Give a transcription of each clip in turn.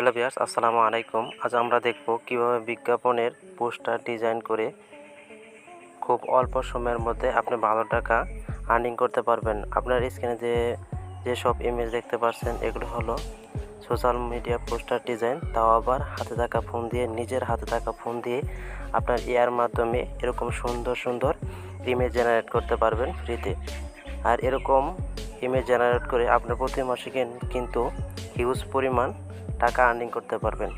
Hello viewers, আসসালামু আলাইকুম। আজ আমরা দেখব কীভাবে বিজ্ঞাপনের পোস্টার ডিজাইন করে খুব অল্প সময়ের মধ্যে আপনি ভালো টাকা আর্নিং করতে পারবেন। আপনার স্ক্রিনে যে যেসব ইমেজ দেখতে পাচ্ছেন, এগুলো হলো সোশ্যাল মিডিয়া পোস্টার ডিজাইন তাও আবার হাতে থাকা ফোন দিয়ে, নিজের হাতে থাকা ফোন দিয়ে আপনার এআর মাধ্যমে এরকম সুন্দর সুন্দর ইমেজ জেনারেট করতে পারবেন ফ্রিতে আর এরকম ইমেজ জেনারেট করে আপনার প্রতি মাসে কিন্তু হিউজ পরিমাণ টাকা আর্নিং করতে পারবেন।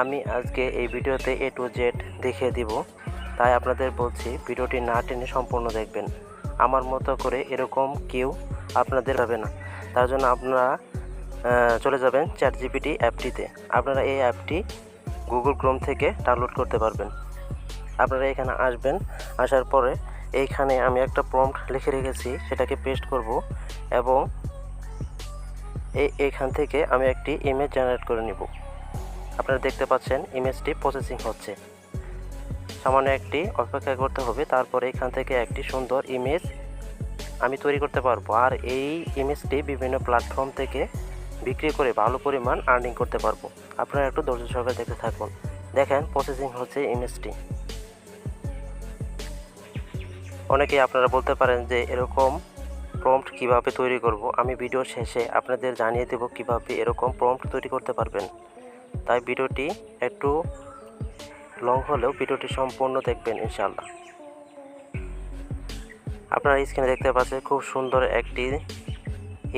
আমি আজকে এই ভিডিওতে এ টু জেড দেখিয়ে দিব। তাই আপনাদের বলছি, ভিডিওটি না টেনে সম্পূর্ণ দেখবেন। আমার মতো করে এরকম কেউ আপনাদের হবে না। তার জন্য আপনারা চলে যাবেন চ্যাট জিপিটি অ্যাপটিতে। আপনারা এই অ্যাপটি গুগল ক্রোম থেকে ডাউনলোড করতে পারবেন। আপনারা এখানে আসবেন, আসার পরে এইখানে আমি একটা প্রম্পট লিখে রেখেছি, সেটাকে পেস্ট করব এবং এই এইখান থেকে আমি একটি ইমেজ জেনারেট করে নিব। আপনারা দেখতে পাচ্ছেন ইমেজটি প্রসেসিং হচ্ছে। সামান্য একটি অপেক্ষা করতে হবে, তারপরে এখান থেকে একটি সুন্দর ইমেজ আমি তৈরি করতে পারব। আর এই ইমেজটি বিভিন্ন প্ল্যাটফর্ম থেকে বিক্রি করে ভালো পরিমাণ আর্নিং করতে পারব। আপনারা একটু ধৈর্য সহকারে দেখতে থাকুন। দেখেন প্রসেসিং হচ্ছে ইমেজটি অনেকেই আপনারা বলতে পারেন যে এরকম প্রম্পট কীভাবে তৈরি করব। আমি ভিডিও শেষে আপনাদের জানিয়ে দেব কীভাবে এরকম প্রম্পট তৈরি করতে পারবেন। তাই ভিডিওটি একটু লং হলেও ভিডিওটি সম্পূর্ণ দেখবেন ইনশাল্লাহ আপনারা স্ক্রিনে দেখতে পাচ্ছেন খুব সুন্দর একটি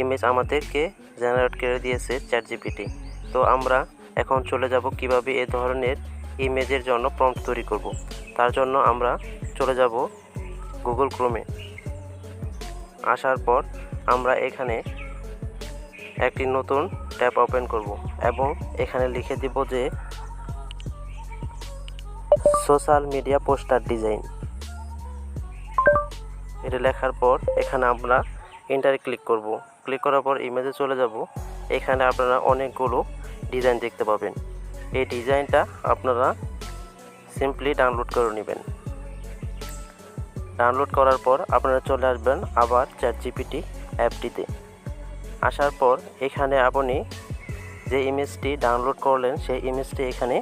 ইমেজ আমাদেরকে জেনারেট করে দিয়েছে চ্যাট জিপিটি তো আমরা এখন চলে যাব কীভাবে এ ধরনের ইমেজের জন্য প্রম্পট তৈরি করব। তার জন্য আমরা চলে যাব গুগল ক্রোমে আসার পর আমরা এখানে একটি নতুন ট্যাব ওপেন করব এবং এখানে লিখে দিব যে সোশ্যাল মিডিয়া পোস্টার ডিজাইন। এটা লেখার পর এখানে আমরা ইন্টারে ক্লিক করব। ক্লিক করার পর ইমেজে চলে যাব। এখানে আপনারা অনেকগুলো ডিজাইন দেখতে পাবেন। এই ডিজাইনটা আপনারা সিম্পলি ডাউনলোড করে নেবেন। ডাউনলোড করার পর আপনারা চলে আসবেন আবার চ্যাট জিপিটি অ্যাপটিতে। আসার পর এখানে আপনি যে ইমেজটি ডাউনলোড করলেন, সেই ইমেজটি এখানে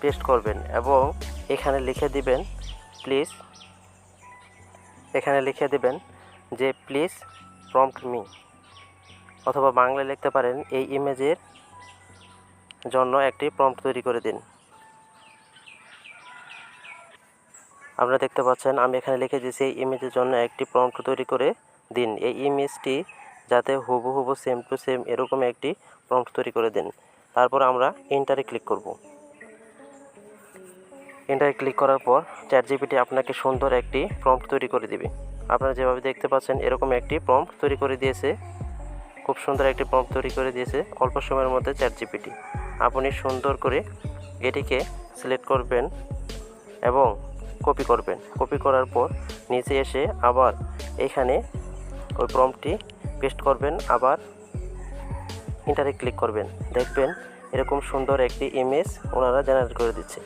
পেস্ট করবেন এবং এখানে লিখে দিবেন প্লিজ এখানে লিখে দিবেন যে প্লিজ প্রম্পট মি অথবা বাংলায় লিখতে পারেন, এই ইমেজের জন্য একটি প্রম্পট তৈরি করে দিন। আপনারা দেখতে পাচ্ছেন, আমি এখানে লিখে দিয়েছি, ইমেজের জন্য একটি প্রম্পট তৈরি করে দিন। এই ইমেজটি যাতে হুবহু সেম টু সেম এরকম একটি প্রম্পট তৈরি করে দিন। তারপর আমরা ইন্টারে ক্লিক করব। ইন্টারে ক্লিক করার পর চ্যাট জিপিটি আপনাকে সুন্দর একটি প্রম্পট তৈরি করে দিবে। আপনারা যেভাবে দেখতে পাচ্ছেন, এরকম একটি প্রম্পট তৈরি করে দিয়েছে। খুব সুন্দর একটি প্রম্পট তৈরি করে দিয়েছে অল্প সময়ের মধ্যে চ্যাট জিপিটি আপনি সুন্দর করে এটিকে সিলেক্ট করবেন এবং কপি করবেন। কপি করার পর নিচে এসে আবার এখানে ওই প্রম্পটটি পেস্ট করবেন, আবার ইন্টারে ক্লিক করবেন। দেখবেন এরকম সুন্দর একটি ইমেজ ওনারা জেনারেট করে দিচ্ছে।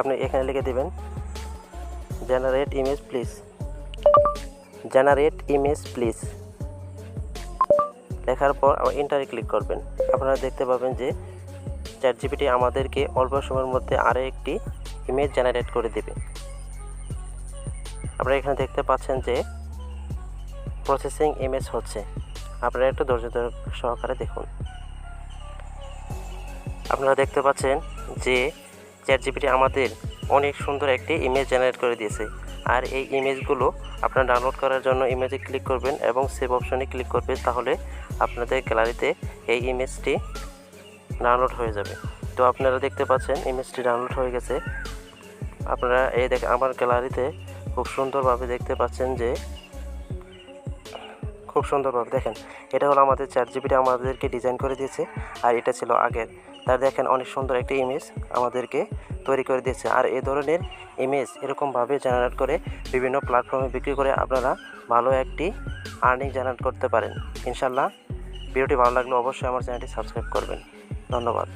আপনি এখানে লিখে দেবেন generate image please generate image please লেখার পর আবার ইন্টারে ক্লিক করবেন। আপনারা দেখতে পাবেন যে চ্যাট জিপিটি আমাদেরকে অল্প সময়ের মধ্যে আরও একটি ইমেজ জেনারেট করে দেবে। আপনারা এখানে দেখতে পাচ্ছেন যে প্রসেসিং ইমেজ হচ্ছে। আপনারা একটু ধৈর্য সহকারে দেখুন। আপনারা দেখতে পাচ্ছেন যে চ্যাট জিপিটি আমাদের অনেক সুন্দর একটি ইমেজ জেনারেট করে দিয়েছে। আর এই ইমেজগুলো আপনারা ডাউনলোড করার জন্য ইমেজে ক্লিক করবেন এবং সেভ অপশনে ক্লিক করবেন, তাহলে আপনাদের গ্যালারিতে এই ইমেজটি ডাউনলোড হয়ে যাবে। তো আপনারা দেখতে পাচ্ছেন ইমেজটি ডাউনলোড হয়ে গেছে। আপনারা এই দেখ, আমার গ্যালারিতে খুব সুন্দরভাবে দেখতে পাচ্ছেন যে, খুব সুন্দরভাবে দেখেন, এটা হলো আমাদের চার জিবিটা আমাদেরকে ডিজাইন করে দিয়েছে, আর এটা ছিল আগের। তার দেখেন, অনেক সুন্দর একটা ইমেজ আমাদেরকে তৈরি করে দিয়েছে। আর এ ধরনের ইমেজ এরকমভাবে জেনারেট করে বিভিন্ন প্ল্যাটফর্মে বিক্রি করে আপনারা ভালো একটি আর্নিং জেনারেট করতে পারেন। ইনশাল্লাহ ভিডিওটি ভালো লাগলে অবশ্যই আমার চ্যানেলটি সাবস্ক্রাইব করবেন। ধন্যবাদ।